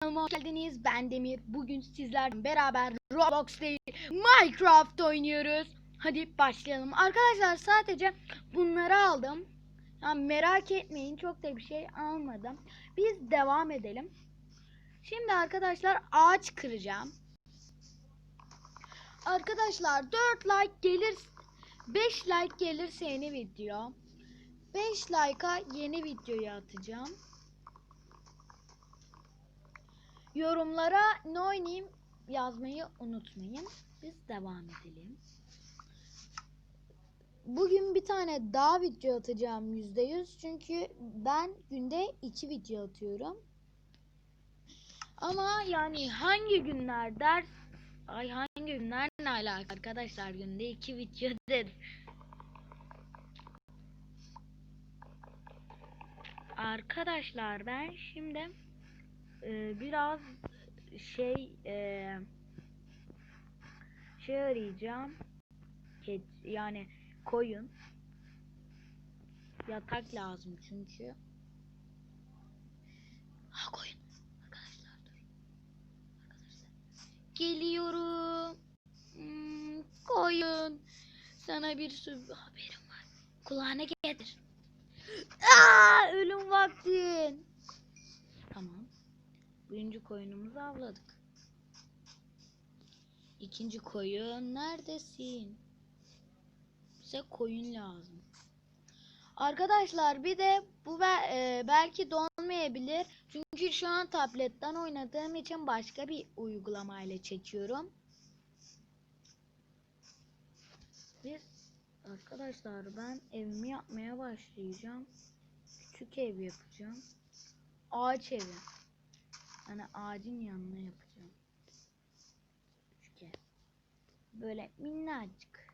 kanalıma hoş geldiniz. Ben Demir. Bugün sizlerle beraber Roblox değil Minecraft oynuyoruz. Hadi başlayalım. Arkadaşlar sadece bunları aldım. Yani merak etmeyin çok da bir şey almadım. Biz devam edelim. Şimdi arkadaşlar ağaç kıracağım. Arkadaşlar 4 like gelir 5 like gelirse yeni video. 5 like'a yeni videoyu atacağım. Yorumlara ne oynayayım yazmayı unutmayın. Biz devam edelim. Bugün bir tane daha video atacağım %100. Çünkü ben günde 2 video atıyorum. Ama yani hangi günler ders Ay hangi günler ne alaka arkadaşlar günde 2 video dedim. Arkadaşlar ben şimdi e, biraz şey e, şey arayacağım. Yani koyun. Yatak lazım çünkü. Ha koyun. Arkadaşlar dur. Arkadaşlar. Geliyorum. Hmm, koyun. Sana bir sürü haberim var. Kulağına getir. Aa, ölüm vaktin. Birinci koyunumuzu avladık. İkinci koyun neredesin? Bize koyun lazım. Arkadaşlar bir de bu e, belki donmayabilir. Çünkü şu an tabletten oynadığım için başka bir uygulamayla çekiyorum. Biz arkadaşlar ben evimi yapmaya başlayacağım. Küçük ev yapacağım. Ağaç evi. Hani ağacın yanına yapacağım. Ev. Böyle minnacık.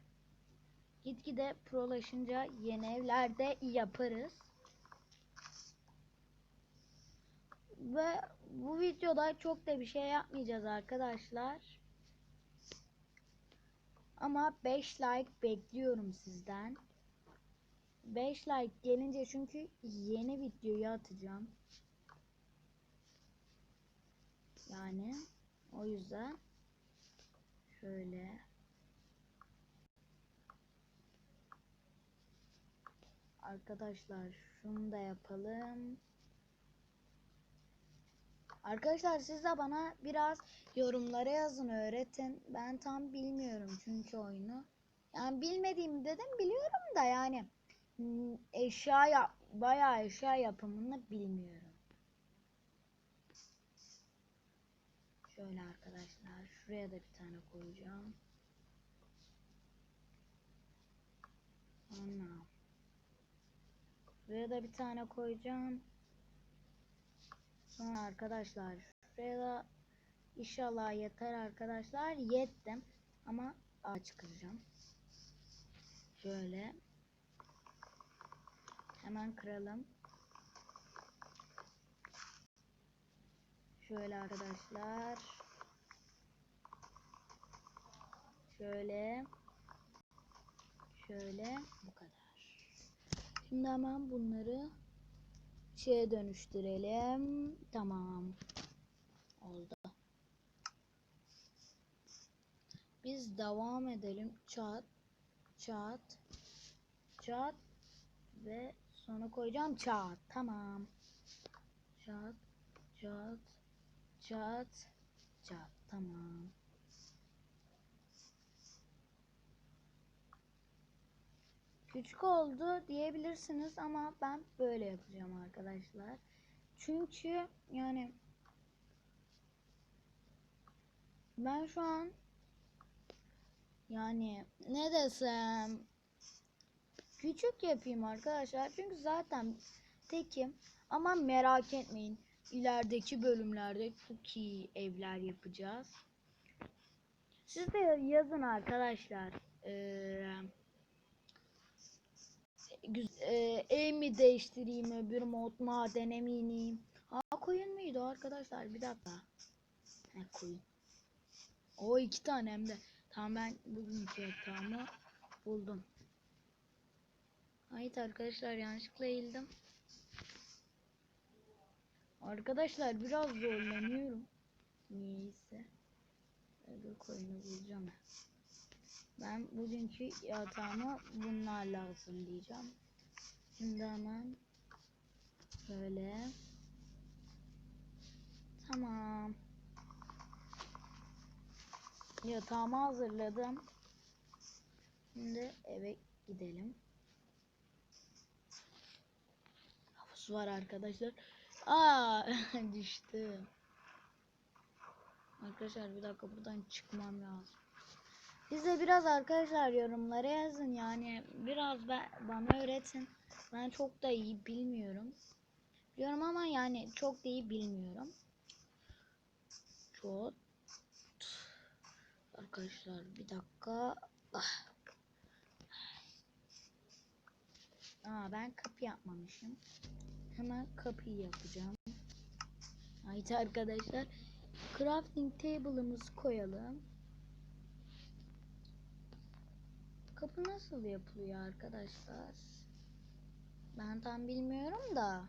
Gitgide prolaşınca yeni evlerde yaparız. Ve bu videoda çok da bir şey yapmayacağız arkadaşlar. Ama 5 like bekliyorum sizden. 5 like gelince çünkü yeni videoyu atacağım. Yani o yüzden şöyle Arkadaşlar şunu da yapalım. Arkadaşlar siz de bana biraz yorumlara yazın öğretin. Ben tam bilmiyorum çünkü oyunu. Yani bilmediğimi dedim biliyorum da yani hmm, eşya yap bayağı eşya yapımını bilmiyorum. Şöyle arkadaşlar şuraya da bir tane koyacağım. Sonra Buraya da bir tane koyacağım. Sonra arkadaşlar şuraya da inşallah yeter arkadaşlar. Yettim. Ama ağaç kıracağım. Şöyle. Hemen kıralım. Şöyle arkadaşlar. Şöyle. Şöyle. Bu kadar. Şimdi hemen bunları şeye dönüştürelim. Tamam. Oldu. Biz devam edelim. Çat, çat, çat ve sonra koyacağım çat. Tamam. Çat, çat, çat, çat. Tamam. Küçük oldu diyebilirsiniz ama ben böyle yapacağım arkadaşlar. Çünkü yani ben şu an yani ne desem küçük yapayım arkadaşlar. Çünkü zaten tekim ama merak etmeyin. İlerideki bölümlerde çok evler yapacağız. Siz de yazın arkadaşlar. Güz- e, ev mi değiştireyim öbür mod madene mi ineyim? Aa koyun muydu arkadaşlar bir dakika. He koyun. O iki tane hem de. Tamam ben bugünkü yatağımı buldum. Hayır arkadaşlar yanlışlıkla eğildim. Arkadaşlar biraz zorlanıyorum. Niyeyse. Öbür koyunu bulacağım. Ben bugünkü yatağımı bunlarla hazırlayacağım. Şimdi hemen böyle. Tamam. Yatağımı hazırladım. Şimdi eve gidelim. Havuz var arkadaşlar. Aa düştüm. Arkadaşlar bir dakika buradan çıkmam lazım. Siz de biraz arkadaşlar yorumlara yazın yani biraz ben, bana öğretin. Ben çok da iyi bilmiyorum. Biliyorum ama yani çok da iyi bilmiyorum. Çok Arkadaşlar bir dakika. Ah. Aa ben kapı yapmamışım. Hemen kapıyı yapacağım. Haydi arkadaşlar. Crafting table'ımızı koyalım. Kapı nasıl yapılıyor arkadaşlar? Ben tam bilmiyorum da.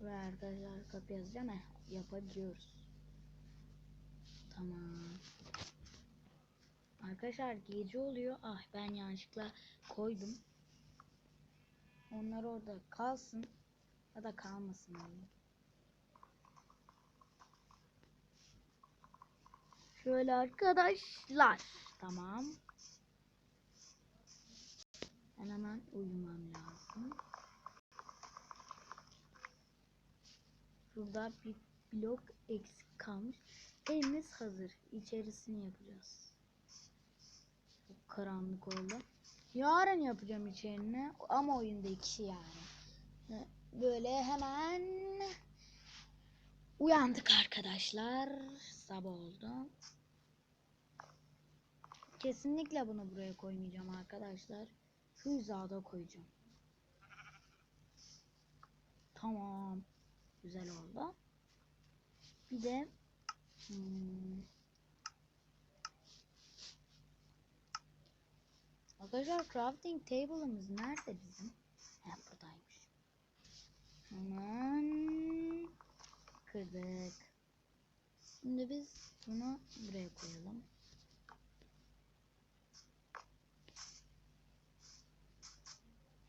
Ve arkadaşlar kapı yazacağım. Heh, yapabiliyoruz. Tamam. Arkadaşlar gece oluyor. Ah ben yanlışlıkla koydum. Onlar orada kalsın ya da kalmasın. Yani. Şöyle arkadaşlar. Tamam. Ben hemen uyumam lazım. Şurada bir blok eksik kalmış. Evimiz hazır. İçerisini yapacağız. Karanlık oldu. Yarın yapacağım içerini ama oyunda ikisi yani. Böyle hemen uyandık arkadaşlar. Sabah oldu. Kesinlikle bunu buraya koymayacağım arkadaşlar. Şu hizada koyacağım. Tamam. Güzel oldu. Bir de hmm, Arkadaşlar crafting table'ımız nerede bizim? He buradaymış. Hemen kırdık. Şimdi biz bunu buraya koyalım.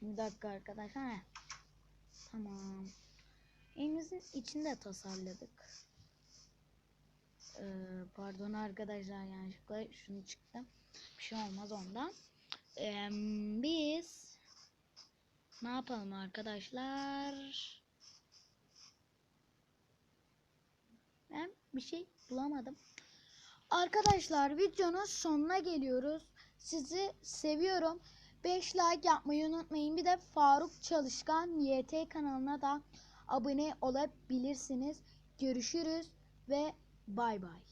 Bir dakika arkadaşlar. He. Tamam. Evimizin içinde tasarladık. Ee, pardon arkadaşlar yanlışlıkla şunu çıktı. Bir şey olmaz ondan. Ee, biz ne yapalım arkadaşlar? Ben bir şey bulamadım. Arkadaşlar videonun sonuna geliyoruz. Sizi seviyorum. 5 like yapmayı unutmayın. Bir de Faruk Çalışkan YT kanalına da abone olabilirsiniz. Görüşürüz ve bay bay.